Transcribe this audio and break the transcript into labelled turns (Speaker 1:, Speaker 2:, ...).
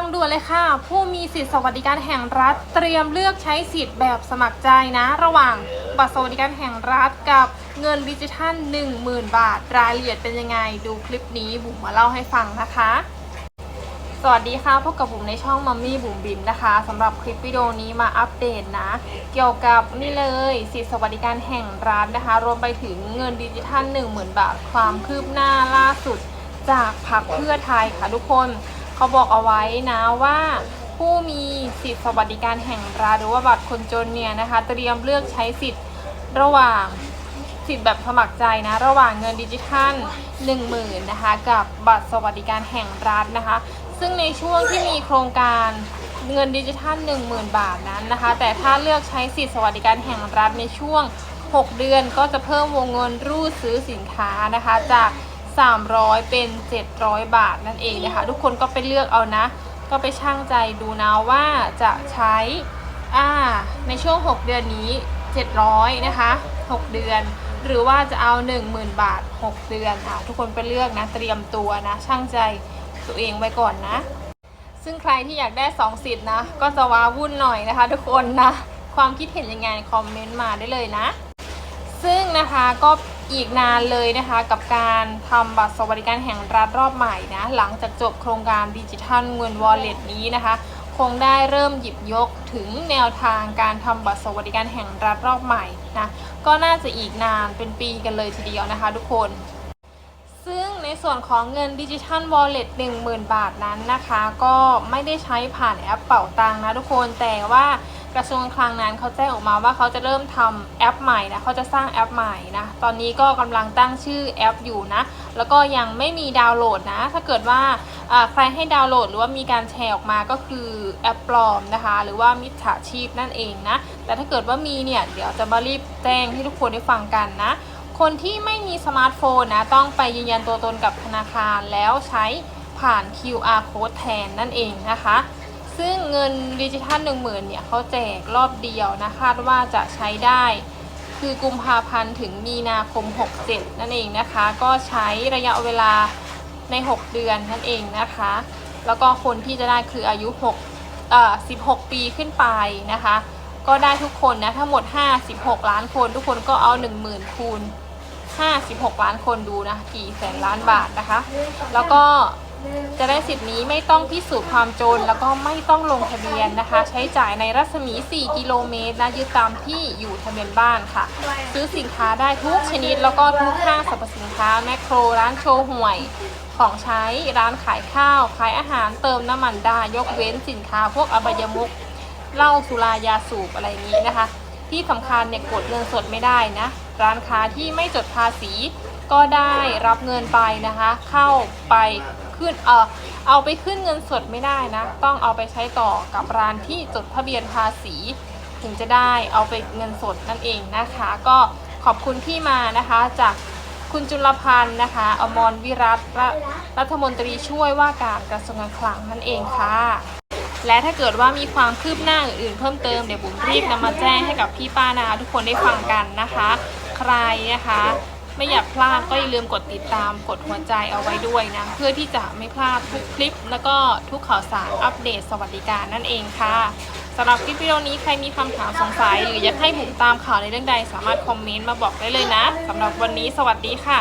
Speaker 1: ฟังด่วนเลยค่ะ ผู้มีสิทธิสวัสดิการแห่งรัฐ เตรียมเลือกใช้สิทธิ์แบบสมัครใจนะ ระหว่างบัตรสวัสดิการแห่งรัฐกับเงินดิจิทัล 10,000 บาท รายละเอียดเป็นยังไง ดูคลิปนี้บุ๋มมาเล่าให้ฟังนะคะ สวัสดีค่ะพบกับบุ๋มในช่องมัมมี่บุ๋มบิมนะคะสำหรับคลิปวิดีโอนี้มาอัปเดตนะ เกี่ยวกับนี่เลยสิทธิสวัสดิการแห่งรัฐนะคะ รวมไปถึงเงินดิจิทัล 10,000 บาท ความคืบหน้าล่าสุดจากพรรคเพื่อไทยค่ะทุกคน เขาบอกเอาไว้นะว่าผู้มีสิทธิสวัสดิการแห่งรัฐหรือว่าบัตรคนจนเนี่ยนะคะเตรียมเลือกใช้สิทธิ์ระหว่างสิทธิ์แบบสมัครใจนะ ระหว่างเงินดิจิทัล 10,000นะคะกับบัตรสวัสดิการแห่งรัฐนะคะ ซึ่งในช่วงที่มีโครงการเงินดิจิทัล 10,000 บาทนั้นนะคะ แต่ถ้าเลือกใช้สิทธิสวัสดิการแห่งรัฐในช่วง 6 เดือนก็จะเพิ่มวงเงินรูดซื้อสินค้านะคะจาก 300 เป็น 700 บาทนั่นเองนะคะทุกคนก็ไปเลือกเอานะ ก็ไปช่างใจดูนะว่าจะใช้อ่าในช่วง 6 เดือนนี้ 700นะคะ6 เดือน หรือว่าจะเอา 10,000 บาท 6 เดือนอะทุกคนไปเลือกนะเตรียมตัวนะช่างใจตัวเองไว้ก่อนนะ ซึ่งใครที่อยากได้ 2 สิทธิ์นะ ก็จะว้าวุ่นหน่อยนะคะ ทุกคนนะความคิดเห็นยังไงคอมเมนต์มาได้เลยนะ ซึ่งนะคะก็ อีกนานเลยนะคะกับการทำบัตรสวัสดิการแห่งรัฐรอบใหม่นะหลังจากจบโครงการดิจิทัลเงินวอลเล็ตนี้นะคะ คงได้เริ่มหยิบยกถึงแนวทางการทำบัตรสวัสดิการแห่งรัฐรอบใหม่นะก็น่าจะอีกนานเป็นปีกันเลยทีเดียวนะคะทุกคน ซึ่งในส่วนของเงินดิจิทัลวอลเล็ต10,000บาทนั้นนะคะ ก็ไม่ได้ใช้ผ่านแอปเป่าตังนะทุกคนแต่ว่า กระทรวงการคลังนั้นเขาแจ้งออกมาว่าเขาจะเริ่มทำแอปใหม่นะเขาจะสร้างแอปใหม่นะ ตอนนี้ก็กำลังตั้งชื่อแอปอยู่นะ แล้วก็ยังไม่มีดาวน์โหลดนะ ถ้าเกิดว่าอ่าใครให้ดาวน์โหลดหรือว่ามีการแชร์ออกมาก็คือแอปปลอมนะคะ หรือว่ามิจฉาชีพนั่นเองนะ แต่ถ้าเกิดว่ามีเนี่ยเดี๋ยวจะมารีบแจ้งให้ทุกคนได้ฟังกันนะ คนที่ไม่มีสมาร์ทโฟนนะต้องไปยืนยันตัวตนกับธนาคารแล้วใช้ผ่าน QR code แทนนั่นเองนะคะ ซึ่งเงินดิจิทัล1 0,000เนี่ยเขาแจกรอบเดียวนะคาดว่าจะใช้ได้ คือกุมภาพันธ์ถึงมีนาคม 67 นั่นเองนะคะ ก็ใช้ระยะเวลาใน 6 เดือนนั่นเองนะคะ แล้วก็คนที่จะได้คืออายุ6เอ่อ16 ปีขึ้นไปนะคะ ก็ได้ทุกคนนะทั้งหมด 56 ล้านคน ทุกคนก็เอา 10,000 คูณ 56 ล้านคนดูนะ กี่แสนล้านบาทนะคะ แล้วก็ จะได้สิทธิ์นี้ไม่ต้องพิสูจน์ความจน แล้วก็ไม่ต้องลงทะเบียนนะคะ ใช้จ่ายในรัศมี 4 กิโลเมตรนะยึดตามที่อยู่ทะเบียนบ้านค่ะ ซื้อสินค้าได้ทุกชนิด แล้วก็ทุกห้างสรรพสินค้าแมคโครร้านโชว์ห่วย ของใช้ร้านขายข้าว ขายอาหารเติมน้ำมันได้ยกเว้นสินค้าพวกอบายมุกเหล้าสุรายาสูบอะไรนี้นะคะ ที่สำคัญเนี่ยกดเงินสดไม่ได้นะร้านค้าที่ไม่จดภาษี ก็ได้รับเงินไปนะคะ เข้าไป ขึ้นเออเอาไปขึ้นเงินสดไม่ได้นะ ต้องเอาไปใช้ต่อกับร้านที่จดทะเบียนภาษี ถึงจะได้เอาไปเงินสดนั่นเองนะคะ ก็ขอบคุณที่มานะคะจากคุณจุลพันธ์นะคะ อมรวิรัตรรัฐมนตรีช่วยว่าการกระทรวงการคลังนั่นเองค่ะ และถ้าเกิดว่ามีความคืบหน้าอื่นๆเพิ่มเติมเดี๋ยวบุ๋มรีบนำมาแจ้งให้กับพี่ป้านาทุกคนได้ฟังกันนะคะ ใครนะคะ ไม่อยากพลาดก็อย่าลืมกดติดตามกดหัวใจเอาไว้ด้วยนะ เพื่อที่จะไม่พลาดทุกคลิป แล้วก็ทุกข่าวสารอัปเดตสวัสดิการนั่นเองค่ะสำหรับคลิปวิดีโอนี้ใครมีคำถามสงสัย หรืออยากให้บุ๋มตามข่าวในเรื่องใดสามารถคอมเมนต์มาบอกได้เลยนะสำหรับวันนี้สวัสดีค่ะ